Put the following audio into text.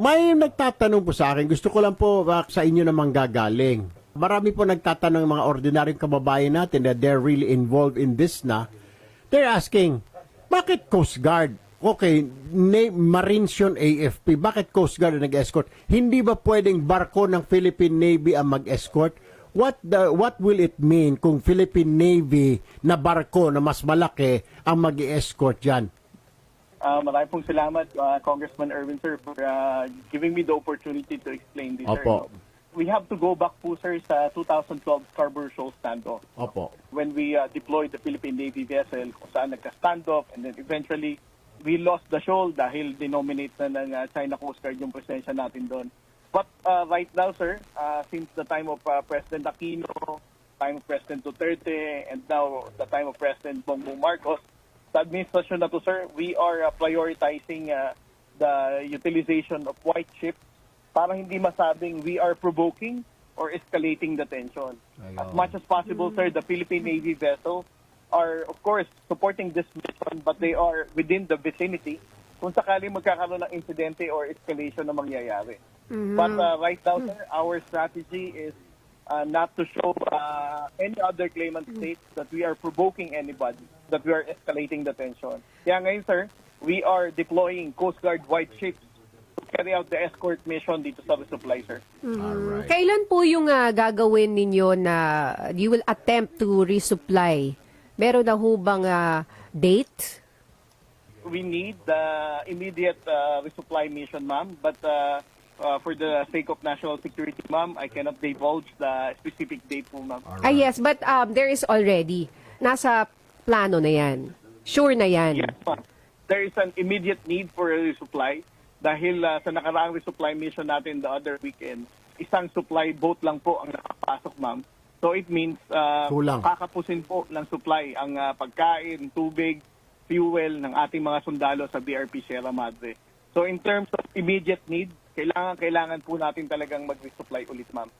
May nagtatanong po sa akin, gusto ko lang po uh, sa inyo namang gagaling. Marami po nagtatanong mga ordinaryong kababayan natin that they're really involved in this na. They're asking, bakit Coast Guard? Okay, na- Marines yun, AFP. Bakit Coast Guard ang nag-escort? Hindi ba pwedeng barko ng Philippine Navy ang mag-escort? What the what will it mean kung Philippine Navy na barko na mas malaki ang mag-escort diyan? Uh, marami pong salamat, uh, Congressman Erwin, sir, for uh, giving me the opportunity to explain this, sir. Opo. We have to go back po, sir, sa 2012 Scarborough Shoal standoff. Opo. When we uh, deployed the Philippine Navy vessel, kung saan nagka-standoff, and then eventually, we lost the shoal dahil denominate na ng uh, China Coast Guard yung presensya natin doon. But uh, right now, sir, uh, since the time of uh, President Aquino, time of President Duterte, and now the time of President Bongbong Marcos, sa administrasyon na to, sir, we are uh, prioritizing uh, the utilization of white ships para hindi masabing we are provoking or escalating the tension. As much as possible, sir, the Philippine Navy vessels are, of course, supporting this mission, but they are within the vicinity kung sakali magkakaroon ng incidente or escalation na mangyayari. But uh, right now, sir, our strategy is uh, not to show uh, any other claimant states that we are provoking anybody, that we are escalating the tension. Kaya ngayon, sir, we are deploying Coast Guard white ships to carry out the escort mission dito sa resupply, sir. Alright. Kailan po yung ah, gagawin ninyo na you will attempt to resupply? Meron na ho bang ah, date? we need the immediate uh, resupply mission, ma'am. But uh, uh, for the sake of national security, ma'am, I cannot divulge the specific date po, ma'am. Ah, yes, but um, there is already. Nasa plano na yan. Sure na yan. Yes, ma'am. There is an immediate need for a resupply dahil uh, sa nakaraang resupply mission natin the other weekend, isang supply boat lang po ang nakapasok, ma'am. So it means uh, Kulang. kakapusin po ng supply ang uh, pagkain, tubig, fuel ng ating mga sundalo sa BRP Sierra Madre. So in terms of immediate need, kailangan kailangan po natin talagang mag-resupply ulit, ma'am.